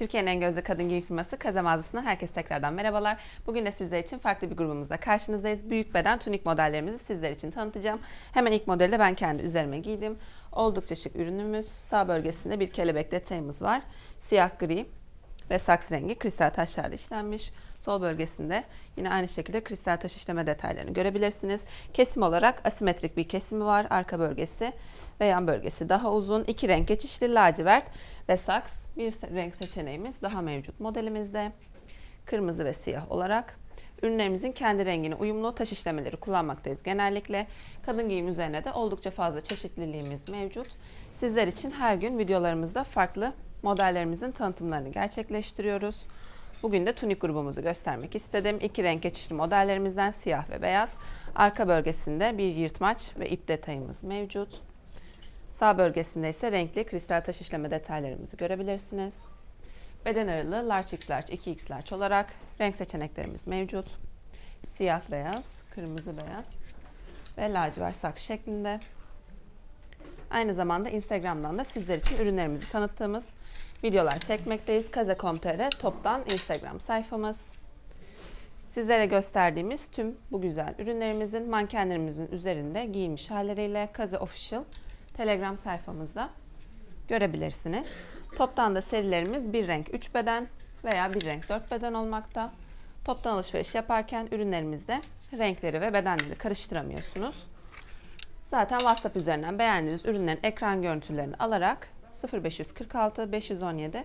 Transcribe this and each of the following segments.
Türkiye'nin en gözde kadın giyim firması Kaze mağazasından herkese tekrardan merhabalar. Bugün de sizler için farklı bir grubumuzda karşınızdayız. Büyük beden tunik modellerimizi sizler için tanıtacağım. Hemen ilk modeli de ben kendi üzerime giydim. Oldukça şık ürünümüz. Sağ bölgesinde bir kelebek detayımız var. Siyah gri ve saks rengi kristal taşlarla işlenmiş. Sol bölgesinde yine aynı şekilde kristal taş işleme detaylarını görebilirsiniz. Kesim olarak asimetrik bir kesimi var. Arka bölgesi ve yan bölgesi daha uzun. İki renk geçişli lacivert ve saks. Bir renk seçeneğimiz daha mevcut modelimizde. Kırmızı ve siyah olarak. Ürünlerimizin kendi rengine uyumlu taş işlemeleri kullanmaktayız genellikle. Kadın giyim üzerine de oldukça fazla çeşitliliğimiz mevcut. Sizler için her gün videolarımızda farklı modellerimizin tanıtımlarını gerçekleştiriyoruz. Bugün de tunik grubumuzu göstermek istedim. İki renk geçişli modellerimizden siyah ve beyaz. Arka bölgesinde bir yırtmaç ve ip detayımız mevcut. Sağ bölgesinde ise renkli kristal taş işleme detaylarımızı görebilirsiniz. Beden aralığı large x large 2x large olarak renk seçeneklerimiz mevcut. Siyah beyaz, kırmızı beyaz ve lacivert saks şeklinde. Aynı zamanda Instagram'dan da sizler için ürünlerimizi tanıttığımız videolar çekmekteyiz. Kaze.com.tr toptan Instagram sayfamız. Sizlere gösterdiğimiz tüm bu güzel ürünlerimizin mankenlerimizin üzerinde giyilmiş halleriyle Kaze Official Telegram sayfamızda görebilirsiniz. Toptan da serilerimiz bir renk 3 beden veya bir renk 4 beden olmakta. Toptan alışveriş yaparken ürünlerimizde renkleri ve bedenleri karıştıramıyorsunuz. Zaten WhatsApp üzerinden beğendiğiniz ürünlerin ekran görüntülerini alarak 0546 517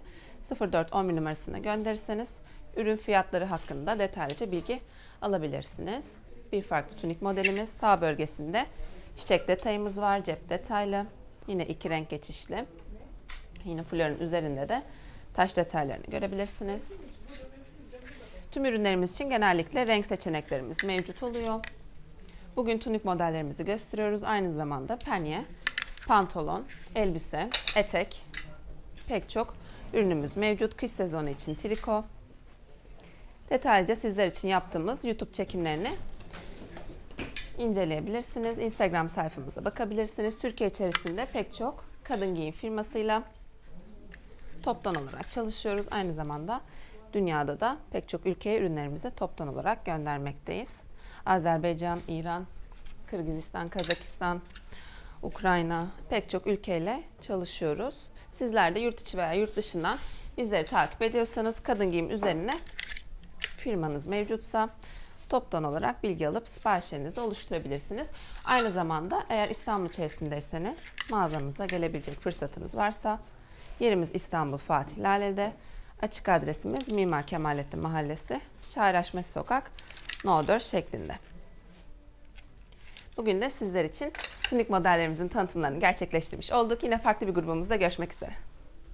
04 11 numarasına gönderirseniz ürün fiyatları hakkında detaylıca bilgi alabilirsiniz. Bir farklı tunik modelimiz sağ bölgesinde çiçek detayımız var, cep detaylı. Yine iki renk geçişli. Yine florun üzerinde de taş detaylarını görebilirsiniz. Tüm ürünlerimiz için genellikle renk seçeneklerimiz mevcut oluyor. Bugün tunik modellerimizi gösteriyoruz. Aynı zamanda penye, pantolon, elbise, etek pek çok ürünümüz mevcut. Kış sezonu için triko. Detaylıca sizler için yaptığımız YouTube çekimlerini inceleyebilirsiniz. Instagram sayfamıza bakabilirsiniz. Türkiye içerisinde pek çok kadın giyim firmasıyla toptan olarak çalışıyoruz. Aynı zamanda dünyada da pek çok ülkeye ürünlerimizi toptan olarak göndermekteyiz. Azerbaycan, İran, Kırgızistan, Kazakistan, Ukrayna pek çok ülkeyle çalışıyoruz. Sizler de yurt içi veya yurt dışından bizleri takip ediyorsanız kadın giyim üzerine firmanız mevcutsa toptan olarak bilgi alıp siparişlerinizi oluşturabilirsiniz. Aynı zamanda eğer İstanbul içerisindeyseniz mağazamıza gelebilecek fırsatınız varsa yerimiz İstanbul Fatih Lale'de. Açık adresimiz Mimar Kemalettin Mahallesi, Şair Aşmes Sokak, No 4 şeklinde. Bugün de sizler için tunik modellerimizin tanıtımlarını gerçekleştirmiş olduk. Yine farklı bir grubumuzda görüşmek üzere.